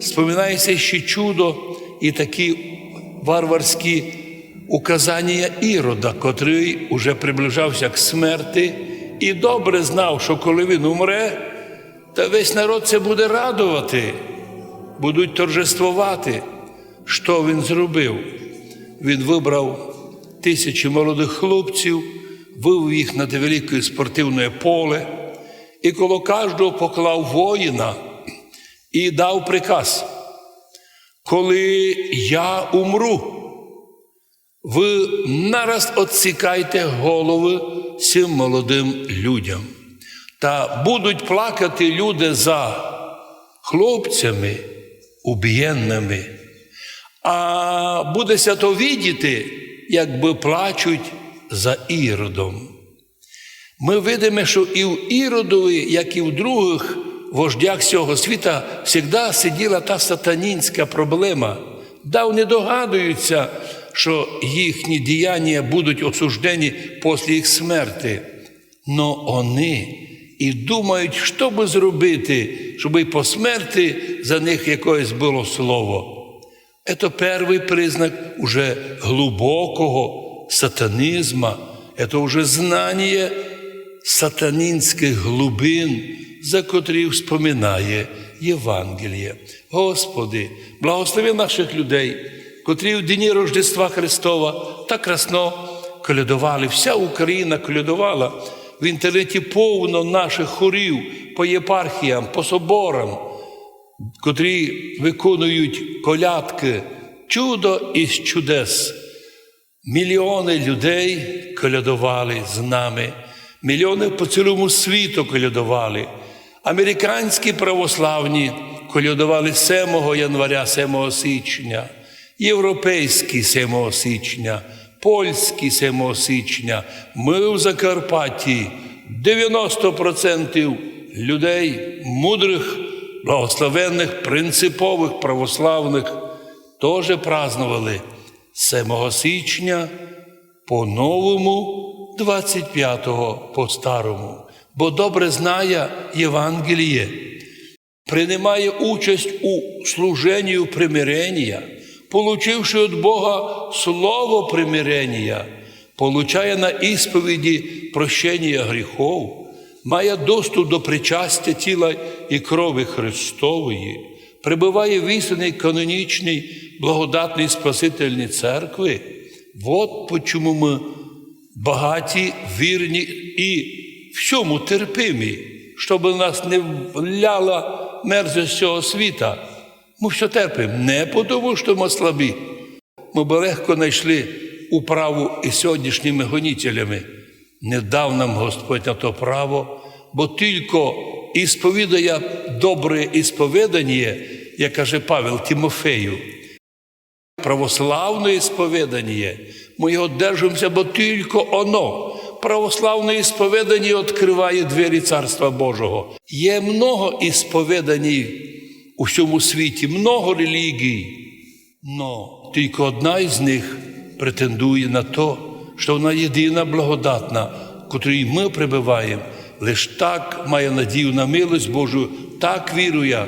споминається ще чудо і такі варварські указання Ірода, котрий уже приближався к смерти і добре знав, що коли він умре, то весь народ це буде радувати, будуть торжествувати. Що він зробив? Він вибрав тисячі молодих хлопців, вивів їх на велике спортивне поле і коло кожного поклав воїна і дав приказ. Коли я умру, ви нараз отсікайте голови цим молодим людям. Та будуть плакати люди за хлопцями убієнними, а будеся то відіти, якби плачуть за іродом. Ми видимо, що і в Іродові, як і в других вождях цього світа, завжди сиділа та сатанінська проблема. Да, не догадуються, що їхні діяння будуть осуждені після їх смерти. Но вони і думають, що би зробити, щоб і по смерті за них якесь було слово. Это перший признак уже глубокого сатанизма, это уже знання сатанінських глибин, за котрі вспоминає Євангеліє. Господи, благослови наших людей, котрі в дні Рождества Христова так красно колядували. Вся Україна колядувала. В інтернеті повно наших хорів по єпархіям, по соборам, котрі виконують колядки, чудо із чудес. Мільйони людей колядували з нами, мільйони по цілому світу колядували. Американські православні колядували 7 января, 7 січня, європейські 7 січня, польські 7 січня. Ми в Закарпатті 90% людей мудрих, благословенних, принципових православних теж празднували 7 січня по новому, 25-го по старому, бо добре знає Євангеліє, приймає участь у служенні примирення, получивши від Бога слово примирення, получає на ісповіді прощення гріхов, має доступ до причастя тіла і крові Христової, прибуває в істинній канонічній благодатній Спасительній церкви. От почому ми багаті, вірні і всьому терпимі, щоб нас не вляла мерзость цього світа. Ми все терпимо не тому, що ми слабі. Ми би легко знайшли управу із сьогоднішніми гонітелями. Не дав нам Господь на то право, бо тільки ісповідає добре ісповідання, як каже Павел Тимофею, православне ісповідання, ми його держимося, бо тільки оно. Православне ісповідання відкриває двері Царства Божого. Є много ісповідань у всьому світі, много релігій, но тільки одна із них претендує на то, що вона єдина благодатна, котрій ми прибуваємо, лиш так має надію на милость Божу, так вірує,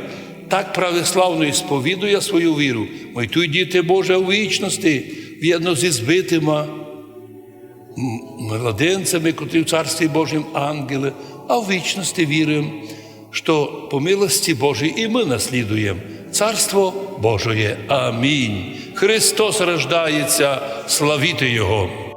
так православно сповідує свою віру. Майтуй діти Боже у вічності, в'єдно зі збитима младенцями, котрі в Царстві Божім ангели, а в вічності віримо, що по милості Божій і ми наслідуємо Царство Божоє. Амінь. Христос рождається, славіти Його.